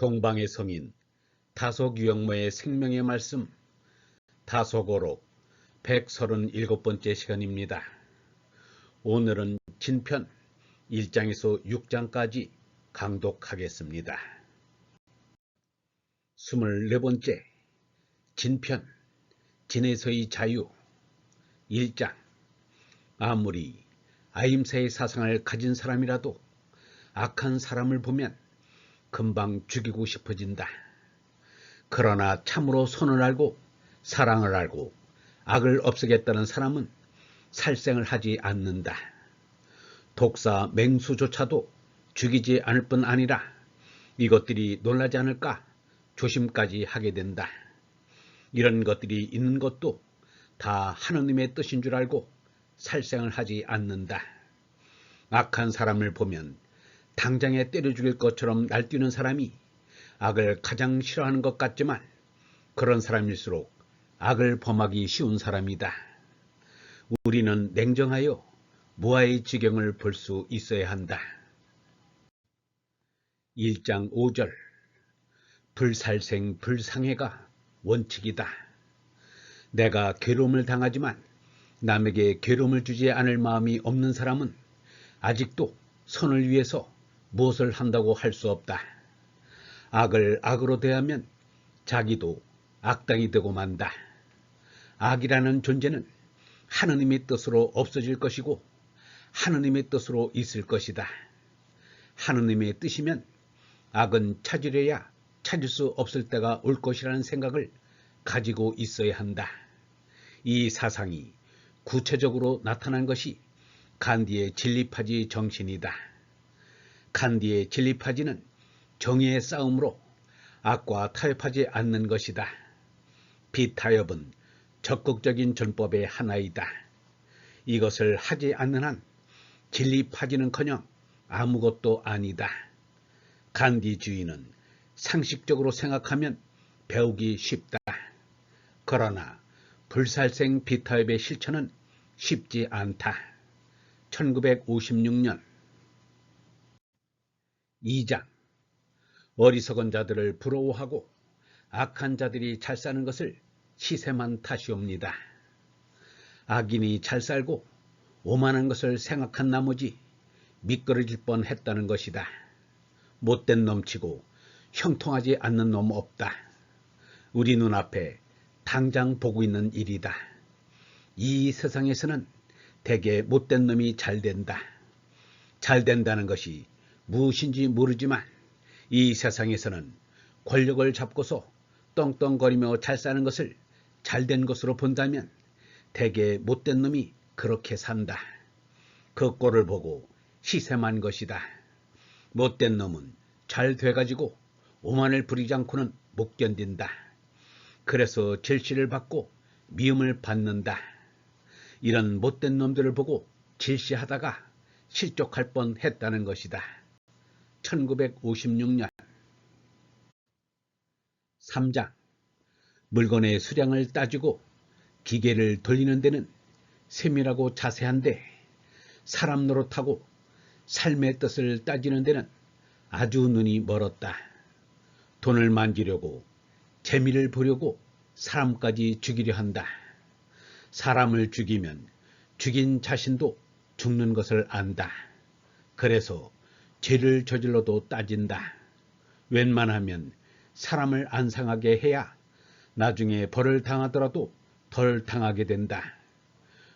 동방의 성인 다소규영모의 생명의 말씀 다소고록 137번째 시간입니다. 오늘은 진편 1장에서 6장까지 강독하겠습니다. 24번째 진편 진에서의 자유 1장 아무리 아임새의 사상을 가진 사람이라도 악한 사람을 보면 금방 죽이고 싶어진다. 그러나 참으로 손을 알고 사랑을 알고 악을 없애겠다는 사람은 살생을 하지 않는다. 독사 맹수조차도 죽이지 않을 뿐 아니라 이것들이 놀라지 않을까 조심까지 하게 된다. 이런 것들이 있는 것도 다 하느님의 뜻인 줄 알고 살생을 하지 않는다. 악한 사람을 보면 당장에 때려 죽일 것처럼 날뛰는 사람이 악을 가장 싫어하는 것 같지만 그런 사람일수록 악을 범하기 쉬운 사람이다. 우리는 냉정하여 무아의 지경을 볼 수 있어야 한다. 1장 5절 불살생 불상해가 원칙이다. 내가 괴로움을 당하지만 남에게 괴로움을 주지 않을 마음이 없는 사람은 아직도 선을 위해서 무엇을 한다고 할 수 없다. 악을 악으로 대하면 자기도 악당이 되고 만다. 악이라는 존재는 하느님의 뜻으로 없어질 것이고 하느님의 뜻으로 있을 것이다. 하느님의 뜻이면 악은 찾으려야 찾을 수 없을 때가 올 것이라는 생각을 가지고 있어야 한다. 이 사상이 구체적으로 나타난 것이 간디의 진리파지 정신이다. 간디의 진리파지는 정의의 싸움으로 악과 타협하지 않는 것이다. 비타협은 적극적인 전법의 하나이다. 이것을 하지 않는 한 진리파지는커녕 아무것도 아니다. 간디 주의는 상식적으로 생각하면 배우기 쉽다. 그러나 불살생 비타협의 실천은 쉽지 않다. 1956년 2장 어리석은 자들을 부러워하고 악한 자들이 잘 사는 것을 시샘한 탓이옵니다. 악인이 잘 살고 오만한 것을 생각한 나머지 미끄러질 뻔했다는 것이다. 못된 놈치고 형통하지 않는 놈 없다. 우리 눈앞에 당장 보고 있는 일이다. 이 세상에서는 대개 못된 놈이 잘 된다. 잘 된다는 것이 무엇인지 모르지만 이 세상에서는 권력을 잡고서 떵떵거리며 잘 사는 것을 잘된 것으로 본다면 대개 못된 놈이 그렇게 산다. 그 꼴을 보고 시샘한 것이다. 못된 놈은 잘 돼가지고 오만을 부리지 않고는 못 견딘다. 그래서 질시를 받고 미움을 받는다. 이런 못된 놈들을 보고 질시하다가 실족할 뻔 했다는 것이다. 1956년 3장 물건의 수량을 따지고 기계를 돌리는 데는 세밀하고 자세한데 사람 노릇하고 삶의 뜻을 따지는 데는 아주 눈이 멀었다. 돈을 만지려고 재미를 보려고 사람까지 죽이려 한다. 사람을 죽이면 죽인 자신도 죽는 것을 안다. 그래서 죄를 저질러도 따진다. 웬만하면 사람을 안 상하게 해야 나중에 벌을 당하더라도 덜 당하게 된다.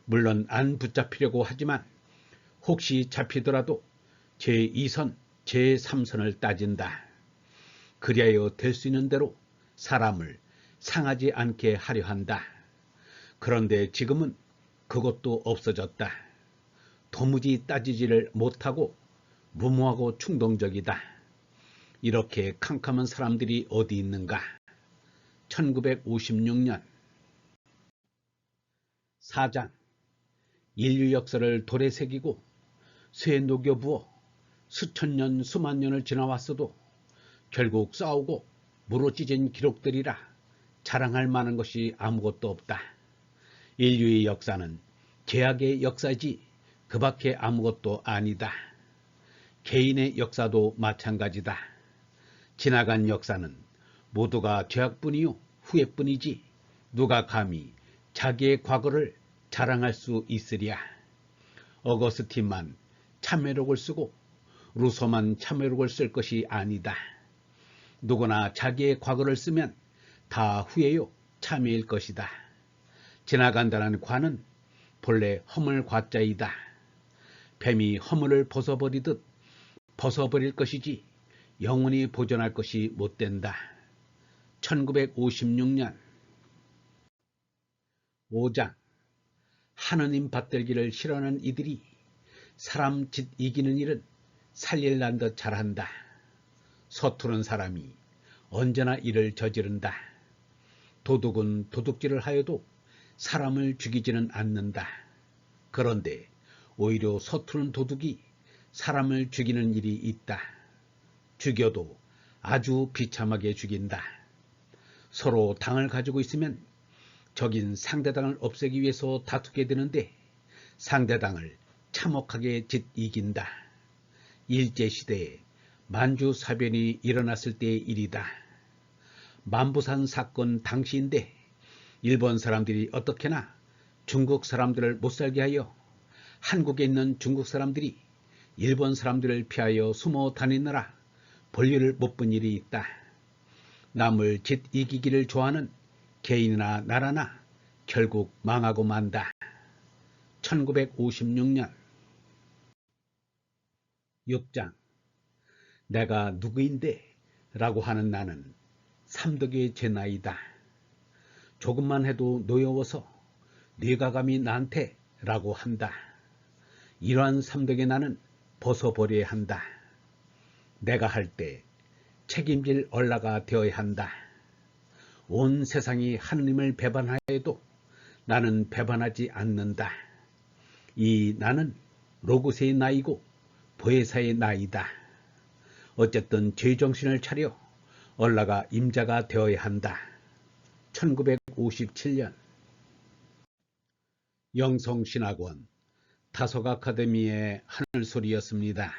물론 안 붙잡히려고 하지만 혹시 잡히더라도 제2선, 제3선을 따진다. 그리하여 될 수 있는 대로 사람을 상하지 않게 하려 한다. 그런데 지금은 그것도 없어졌다. 도무지 따지지를 못하고 무모하고 충동적이다. 이렇게 캄캄한 사람들이 어디 있는가? 1956년 4장 인류 역사를 돌에 새기고 쇠 녹여 부어 수천 년 수만 년을 지나왔어도 결국 싸우고 무로 찢은 기록들이라 자랑할 만한 것이 아무것도 없다. 인류의 역사는 제약의 역사지 그 밖에 아무것도 아니다. 개인의 역사도 마찬가지다. 지나간 역사는 모두가 죄악뿐이요 후회뿐이지 누가 감히 자기의 과거를 자랑할 수 있으랴. 어거스틴만 참회록을 쓰고 루소만 참회록을 쓸 것이 아니다. 누구나 자기의 과거를 쓰면 다 후회요 참회일 것이다. 지나간다는 과는 본래 허물 과자이다. 뱀이 허물을 벗어버리듯 벗어버릴 것이지 영원히 보존할 것이 못 된다. 1956년 5장 하느님 받들기를 싫어하는 이들이 사람 짓 이기는 일은 살릴난 듯 잘한다. 서투른 사람이 언제나 이를 저지른다. 도둑은 도둑질을 하여도 사람을 죽이지는 않는다. 그런데 오히려 서투른 도둑이 사람을 죽이는 일이 있다. 죽여도 아주 비참하게 죽인다. 서로 당을 가지고 있으면 적인 상대당을 없애기 위해서 다투게 되는데 상대당을 참혹하게 짓 이긴다. 일제시대에 만주사변이 일어났을 때의 일이다. 만부산 사건 당시인데 일본 사람들이 어떻게나 중국 사람들을 못살게 하여 한국에 있는 중국 사람들이 일본 사람들을 피하여 숨어 다니느라 볼일을 못 본 일이 있다. 남을 짓 이기기를 좋아하는 개인이나 나라나 결국 망하고 만다. 1956년 6장 내가 누구인데? 라고 하는 나는 삼덕의 제 나이다. 조금만 해도 노여워서 네가 감히 나한테 라고 한다. 이러한 삼덕의 나는 벗어버려야 한다. 내가 할 때 책임질 얼라가 되어야 한다. 온 세상이 하느님을 배반하여도 나는 배반하지 않는다. 이 나는 로고스의 나이고 보혜사의 나이다. 어쨌든 죄정신을 차려 얼라가 임자가 되어야 한다. 1957년 영성신학원 다속 아카데미의 하늘소리였습니다.